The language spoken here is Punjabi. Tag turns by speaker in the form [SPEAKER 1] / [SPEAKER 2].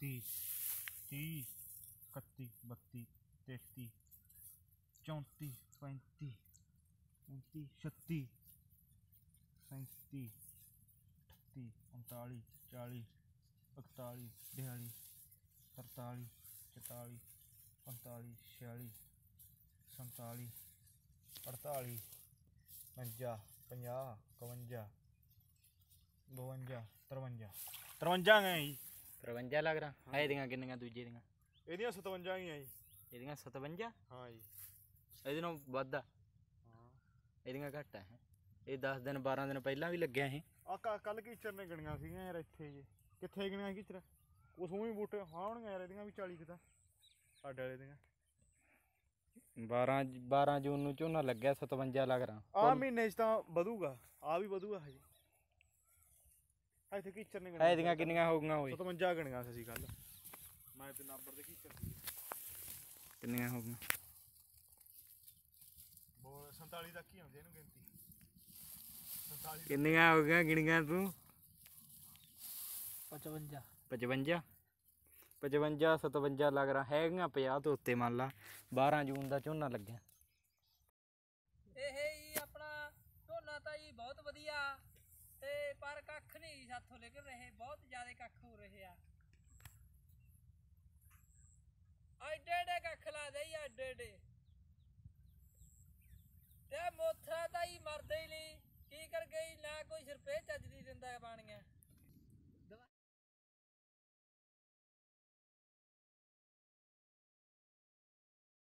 [SPEAKER 1] तीस तीस इकतीस बत्तीस तैंतीस चौंतीस पैंतीस पैंतीस छत्तीस सैंतीस अठतीस उनतालीस चालीस इकतालीस बयालीस तरतालीस चौतालीस पंतालीस छियालीस संतालीस अड़तालीस पंजा पंजा इकवंजा बवंजा तरवंजा तरवंजा गए
[SPEAKER 2] 53 ਲੱਗ ਰਾਂ ਹੈ ਇਹਦੀਆਂ ਕਿੰਨੀਆਂ ਦੂਜੇ ਦੀਆਂ
[SPEAKER 1] ਇਹਦੀਆਂ 57 ਗਈਆਂ ਜੀ
[SPEAKER 2] ਇਹਦੀਆਂ 57
[SPEAKER 1] ਹਾਂ ਜੀ
[SPEAKER 2] ਇਹਦੇ ਨਾਲ ਵੱਧ ਆ
[SPEAKER 1] ਹਾਂ
[SPEAKER 2] ਇਹਦੀਆਂ ਘੱਟ ਆ ਇਹ 10 ਦਿਨ 12 ਦਿਨ ਪਹਿਲਾਂ ਵੀ ਲੱਗਿਆ ਇਹ
[SPEAKER 1] ਆ ਕੱਲ ਕੀਚਰ ਨੇ ਗਣੀਆਂ ਸੀਗੀਆਂ ਯਾਰ ਇੱਥੇ ਜੀ ਕਿੱਥੇ ਗਣੀਆਂ ਕੀਚਰ ਉਸ ਨੂੰ ਵੀ ਬੂਟੇ ਹੋਣਗੀਆਂ ਯਾਰ ਇਹਦੀਆਂ ਵੀ 40 ਕਿਤਾ ਸਾਡੇ ਵਾਲੇ ਦੀਆਂ
[SPEAKER 2] 12 12 ਜੂਨ ਨੂੰ ਝੋਨਾ ਲੱਗਿਆ 57 ਲੱਗ ਰਾਂ
[SPEAKER 1] ਆ ਮਹੀਨੇ 'ਚ ਤਾਂ ਵਧੂਗਾ ਆ ਵੀ ਵਧੂਗਾ ਹਜੇ ਇੱਥੇ ਕੀਚਰ ਨੇ
[SPEAKER 2] ਹੈ ਇਹਦੀਆਂ ਕਿੰਨੀਆਂ ਹੋ ਗਈਆਂ ਓਏ।
[SPEAKER 1] 57 ਗਣੀਆਂ ਸੀ ਕੱਲ ਮੈਂ ਤੇ ਨੰਬਰ ਦੇ ਕੀਚਰ ਸੀ।
[SPEAKER 2] ਕਿੰਨੀਆਂ ਹੋ ਗਈਆਂ?
[SPEAKER 1] ਬੋਲ 47 ਤੱਕ ਹੀ ਆਉਂਦੀ ਇਹਨੂੰ ਗਿਣਤੀ। 47
[SPEAKER 2] ਕਿੰਨੀਆਂ ਹੋ ਗਈਆਂ ਗਿਣੀਆਂ ਤੂੰ?
[SPEAKER 1] 55
[SPEAKER 2] 55 55 57 ਲੱਗ ਰਾਂ ਹੈਗੀਆਂ 50 ਤੋਂ ਉੱਤੇ ਮੰਨ ਲਾ। 12 ਜੂਨ ਦਾ ਝੋਨਾ ਲੱਗਿਆ
[SPEAKER 3] ਇਹ ਹੀ ਆਪਣਾ ਝੋਨਾ ਤਾਂ ਜੀ ਬਹੁਤ ਵਧੀਆ ਤੇ ਪਰ ਕੱਖ ਨਹੀਂ ਸਾਥੋਂ ਨਿਕਲ ਰਹੇ, ਬਹੁਤ ਜ਼ਿਆਦਾ ਕੱਖ ਹੋ ਰਹੇ ਆ। ਐਡੇ ਐਡੇ ਕੱਖ ਲਾ ਦੇ ਐਡੇ ਐਡੇ